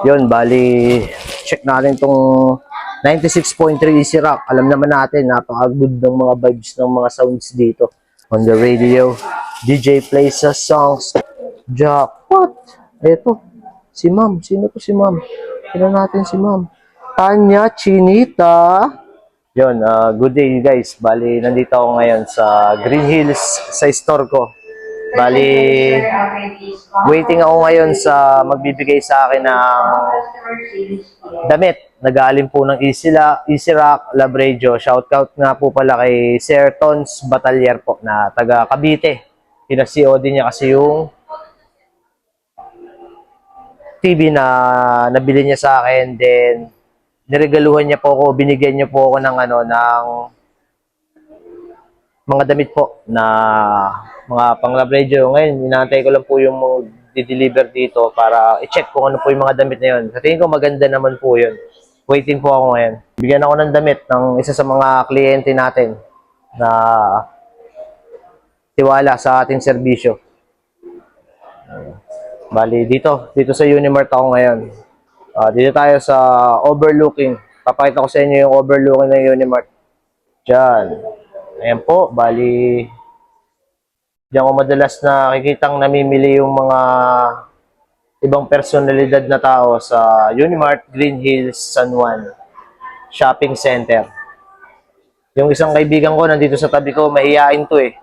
Yun, bali, check natin tong 96.3 Easy Rock. Alam naman natin, napaka-good ng mga vibes ng mga sounds dito. On the radio, DJ plays us songs. Jackpot! Eto, si ma'am. Sino to si ma'am? Sino natin si ma'am? Tanya Chinita. Yun, ah, good day guys. Bali, nandito ako ngayon sa Green Hills sa store ko. Bali, waiting ako ngayon sa magbibigay sa akin ng damit. Nagaling po ng Easy, La, Easy Rock, Labrejo. Shoutout nga po pala kay Sir Tons Batalier po na taga Cavite. Pinasi-OD niya kasi yung TV na nabili niya sa akin. Then, niregaluhan niya po ako, binigyan niya po ako ng ano, ng mga damit po na mga pang Labrejo. Ngayon, inaantay ko lang po yung di-deliver dito para i-check kung ano po yung mga damit na yun. Sa tingin ko maganda naman po yun. Waiting po ako ngayon. Bigyan ako ng damit ng isa sa mga kliyente natin na tiwala sa ating serbisyo. Bali, dito. Dito sa Unimart ako ngayon. Ah, dito tayo sa overlooking. Papakita ko sa inyo yung overlooking ng Unimart. Diyan. Ayan po. Bali, diyan ko madalas nakikitang namimili yung mga ibang personalidad na tao sa Unimart, Green Hills, San Juan Shopping Center. Yung isang kaibigan ko nandito sa tabi ko, mahihain to eh.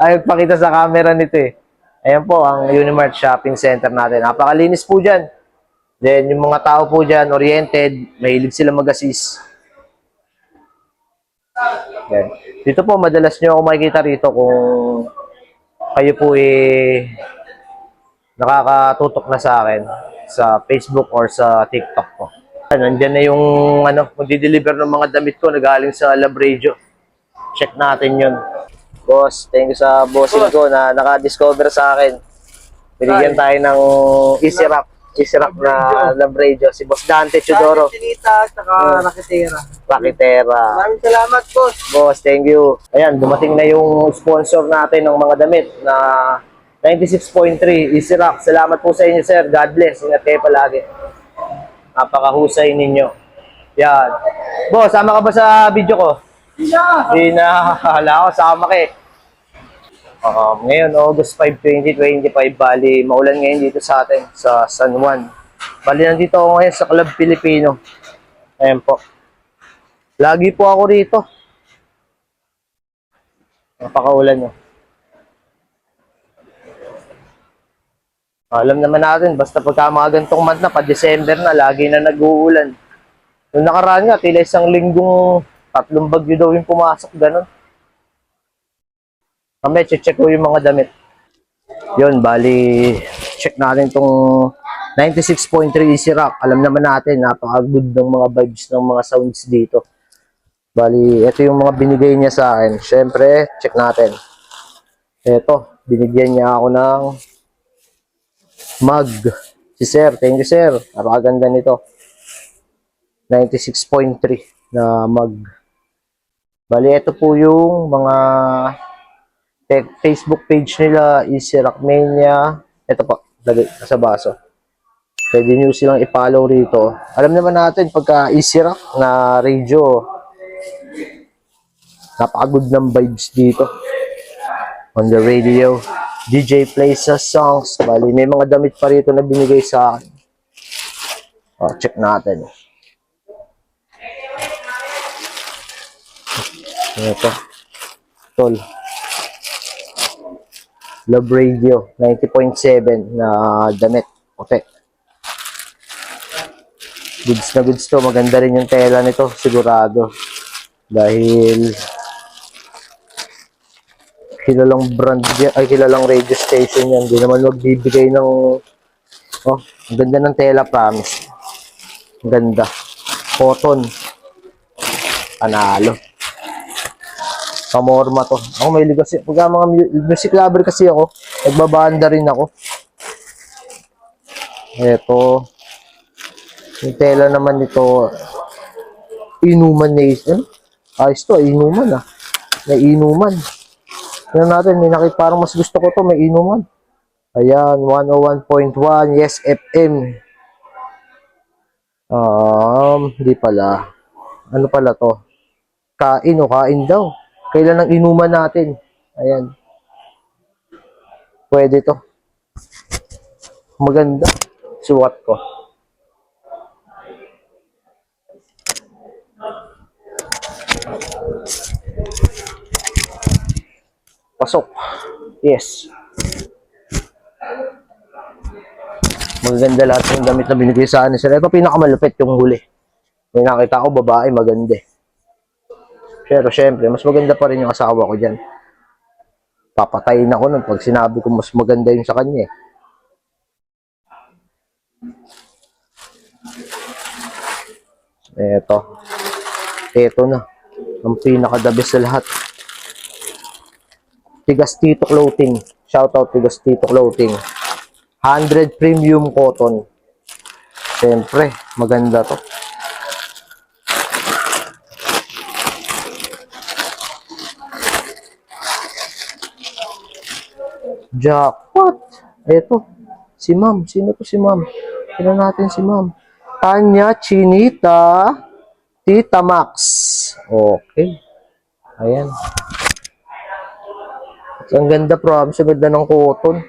Ay, pakita sa camera nito eh. Ayan po, ang Unimart Shopping Center natin. Napakalinis po dyan. Then, yung mga tao po dyan, oriented, mahilig sila mag-assist. Yan. Dito po, madalas nyo ako makikita rito kung kayo po eh nakakatutok na sa akin sa Facebook or sa TikTok ko. Nandiyan na yung ano, magdi-deliver ng mga damit ko na galing sa Labrejo. Check natin yun. Boss, thank you sa bossing ko na naka-discover sa akin. Binigyan tayo ng Easy Rock. Rock na Labrejo. Si Boss Dante Chudoro. Tinita, saka Rakitera. Rakitera. Maraming salamat, boss. Boss, thank you. Ayan, dumating na yung sponsor natin ng mga damit na 96.3 Easy Rock. Salamat po sa inyo, sir. God bless. Ingat kayo palagi. Napakahusay ninyo. Yan. Boss, sama ka ba sa video ko? Yeah. Hindi na. Hala ko, sama ka eh. Um, ngayon, August 5, 2025, bali, maulan ngayon dito sa atin, sa San Juan. Bali, nandito ako ngayon sa Club Filipino. Ayan po. Lagi po ako rito. Napakaulan nyo. Alam naman natin, basta pagka mga gantong month na, pa-December na, lagi na nag-uulan. Nung nakaraan nga, tila isang linggong tatlong bagyo daw yung pumasok, ganun. Kami, check ko yung mga damit. Yun, bali, check natin tong 96.3 Easy Rock. Alam naman natin, napaka-good ng mga vibes ng mga sounds dito. Bali, ito yung mga binigay niya sa akin. Siyempre, check natin. Ito, binigyan niya ako ng mug. Si Sir, thank you Sir. Napakaganda nito. 96.3 na mug. Bali, ito po yung mga Facebook page nila, Easy Rock Mania. Ito po, lagay sa baso. Pwede nyo silang i-follow rito. Alam naman natin, pagka Easy Rock na radio, napakagod ng vibes dito. On the radio, DJ plays us songs. Bali, may mga damit pa rito na binigay sa akin. Oh, check natin. Ito. Tol. Love Radio 90.7 na damit. Okay. Goods na goods to. Maganda rin yung tela nito. Sigurado. Dahil kilalang brand yan, ay kilalang radio station yan. Hindi naman magbibigay ng oh, ang ganda ng tela promise. Ang ganda. Cotton. Panalo. Kamorma to. Ako may kasi, pag mga mu- music lover kasi ako, nagbabanda rin ako. Ito. Yung tela naman nito, inuman nation. Ayos to, inuman ah. May inuman. Tingnan natin, may nakita, parang mas gusto ko to, may inuman. Ayan, 101.1, yes, FM. Um, hindi pala. Ano pala to? Kain o kain daw. Kailan ang inuman natin? Ayan. Pwede to. Maganda. Suwat ko. Pasok. Yes. Magaganda lahat ng damit na binigay sa akin. Ito pinakamalupit yung huli. May nakita ko babae, maganda. Pero syempre, mas maganda pa rin yung asawa ko dyan. Papatayin ako nun pag sinabi ko mas maganda yung sa kanya eh. Eto. Eto na. Ang pinaka-the sa lahat. Tigastito Clothing. Shoutout Tigastito Clothing. 100 premium cotton. Siyempre, maganda to. Jackpot! Eto, si ma'am. Sino to si ma'am? Sino natin si ma'am? Tanya Chinita Tita Max. Okay. Ayan. Ang ganda, promise. Ang ganda ng cotton.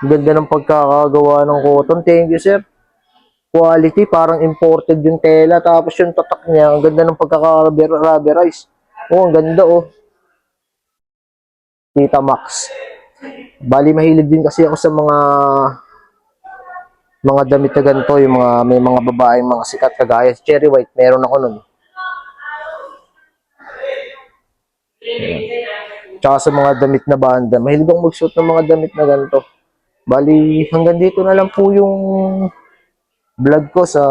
Ang ganda ng pagkakagawa ng cotton. Thank you, sir. Quality, parang imported yung tela. Tapos yung tatak niya, ang ganda ng pagkaka-rubberize. Oh, ang ganda, oh. Tita Max. Bali, mahilig din kasi ako sa mga mga damit na ganito, yung mga may mga babaeng mga sikat kagaya si Cherry White, meron ako nun. Ayan. Tsaka sa mga damit na banda, mahilig akong magsuot ng mga damit na ganito. Bali, hanggang dito na lang po yung vlog ko sa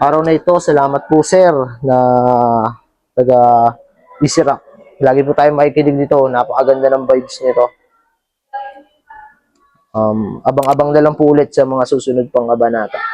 araw na ito. Salamat po sir na taga Isirak. Lagi po tayo makikinig dito. Napakaganda ng vibes nito. Um, abang-abang na lang po ulit sa mga susunod pang kabanata.